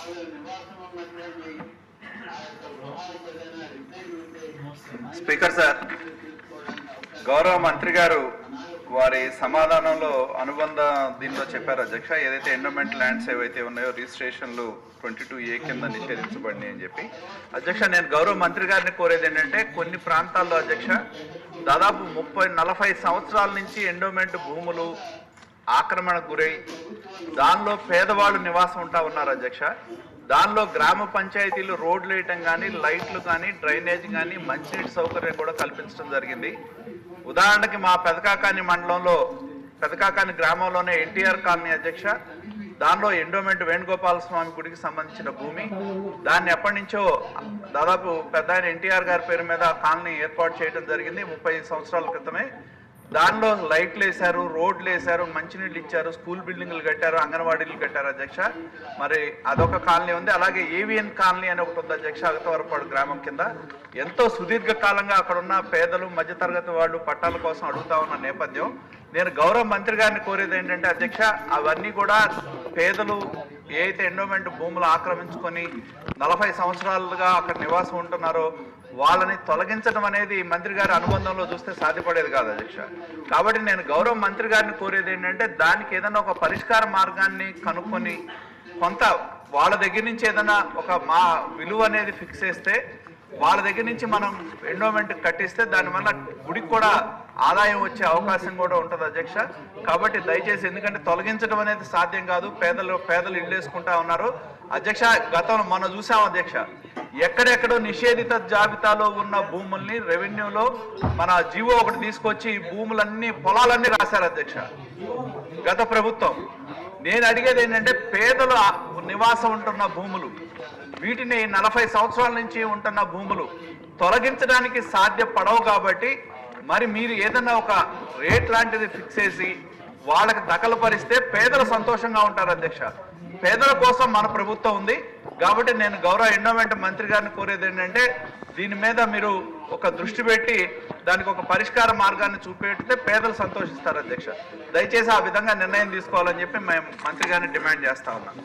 ఆవిడ నివాసం ఉన్నటువంటి ఆ యొక్క గృహాలకు ఏదైనా రిపేర్ ఉంటే స్పీకర్ సార్ గౌరవ మంత్రి గారు వారి సమాధానంలో అనుబంధ దీనిలో చెప్పారు. అధ్యక్ష ఏదైతే ఎండోమెంట్ ల్యాండ్స్ ఏవైతే ఉన్నాయో రిజిస్ట్రేషన్లు ట్వంటీ టూ ఏ కింద నిషేధించబడినాయి అని చెప్పి. అధ్యక్ష నేను గౌరవ మంత్రి గారిని కోరేది ఏంటంటే కొన్ని ప్రాంతాల్లో అధ్యక్ష దాదాపు ముప్పై నలభై సంవత్సరాల నుంచి ఎండోమెంట్ భూములు ఆక్రమణకు గురై దానిలో పేదవాళ్ళు నివాసం ఉంటా ఉన్నారు అధ్యక్ష. దానిలో గ్రామ పంచాయతీలు రోడ్లు వేయటం కానీ లైట్లు కానీ డ్రైనేజ్ కానీ మంచినీటి సౌకర్యం కూడా కల్పించడం జరిగింది. ఉదాహరణకి మా పెదకాకాని మండలంలో పెదకాకాని గ్రామంలోనే ఎన్టీఆర్ కాలనీ అధ్యక్ష. దానిలో ఎండోమెంట్ వేణుగోపాల స్వామి గుడికి సంబంధించిన భూమి. దాన్ని ఎప్పటి నుంచో దాదాపు పెద్ద ఎన్టీఆర్ గారి పేరు మీద కాలనీ ఏర్పాటు చేయడం జరిగింది ముప్పై సంవత్సరాల క్రితమే. దానిలో లైట్లు వేశారు రోడ్లు వేశారు మంచినీళ్ళు ఇచ్చారు స్కూల్ బిల్డింగ్లు కట్టారు అంగన్వాడీలు కట్టారు అధ్యక్ష. మరి అదొక కాలనీ ఉంది. అలాగే ఏవిఎన్ కాలనీ అని ఒకటి ఉంది అధ్యక్ష అగతవరపాడు గ్రామం కింద. ఎంతో సుదీర్ఘ కాలంగా అక్కడ ఉన్న పేదలు మధ్యతరగతి వాళ్ళు పట్టాల కోసం అడుగుతా ఉన్న నేపథ్యం. నేను గౌరవ మంత్రి గారిని కోరేది ఏంటంటే అధ్యక్ష అవన్నీ కూడా పేదలు ఏ అయితే ఎండోమెంట్ భూములు ఆక్రమించుకొని నలభై సంవత్సరాలుగా అక్కడ నివాసం ఉంటున్నారో వాళ్ళని తొలగించడం అనేది మంత్రి గారి అనుబంధంలో చూస్తే సాధ్యపడేది కాదు అధ్యక్ష. కాబట్టి నేను గౌరవ మంత్రి గారిని కోరేది ఏంటంటే దానికి ఏదైనా ఒక పరిష్కార మార్గాన్ని కనుక్కొని కొంత వాళ్ళ దగ్గర నుంచి ఏదైనా ఒక మా విలువ అనేది ఫిక్స్ చేస్తే వాళ్ళ దగ్గర నుంచి మనం ఎండోమెంట్ కట్టిస్తే దానివల్ల గుడికి కూడా ఆదాయం వచ్చే అవకాశం కూడా ఉంటుంది అధ్యక్ష. కాబట్టి దయచేసి ఎందుకంటే తొలగించడం అనేది సాధ్యం కాదు. పేదలు పేదలు ఇళ్ళేసుకుంటా ఉన్నారు. అధ్యక్ష గతంలో మనం చూసాం అధ్యక్ష. ఎక్కడెక్కడో నిషేధిత జాబితాలో ఉన్న భూముల్ని రెవెన్యూలో మన జీవో ఒకటి తీసుకొచ్చి ఈ భూములన్నీ పొలాలన్నీ రాశారు అధ్యక్ష. గత ప్రభుత్వం. నేను అడిగేది ఏంటంటే పేదలు నివాసం ఉంటున్న భూములు వీటిని నలభై సంవత్సరాల నుంచి ఉంటున్న భూములు తొలగించడానికి సాధ్యపడవు కాబట్టి మరి మీరు ఏదన్నా ఒక రేట్ లాంటిది ఫిక్స్ చేసి వాళ్ళకి దఖలుపరిస్తే పేదలు సంతోషంగా ఉంటారు అధ్యక్ష. పేదల కోసం మన ప్రభుత్వం ఉంది. కాబట్టి నేను గౌరవ ఎండోమెంట్ మంత్రి గారిని కోరేది ఏంటంటే దీని మీద మీరు ఒక దృష్టి పెట్టి దానికి ఒక పరిష్కార మార్గాన్ని చూపెడితే పేదలు సంతోషిస్తారు అధ్యక్ష. దయచేసి ఆ విధంగా నిర్ణయం తీసుకోవాలని చెప్పి మేము మంత్రి గారిని డిమాండ్ చేస్తా ఉన్నాం.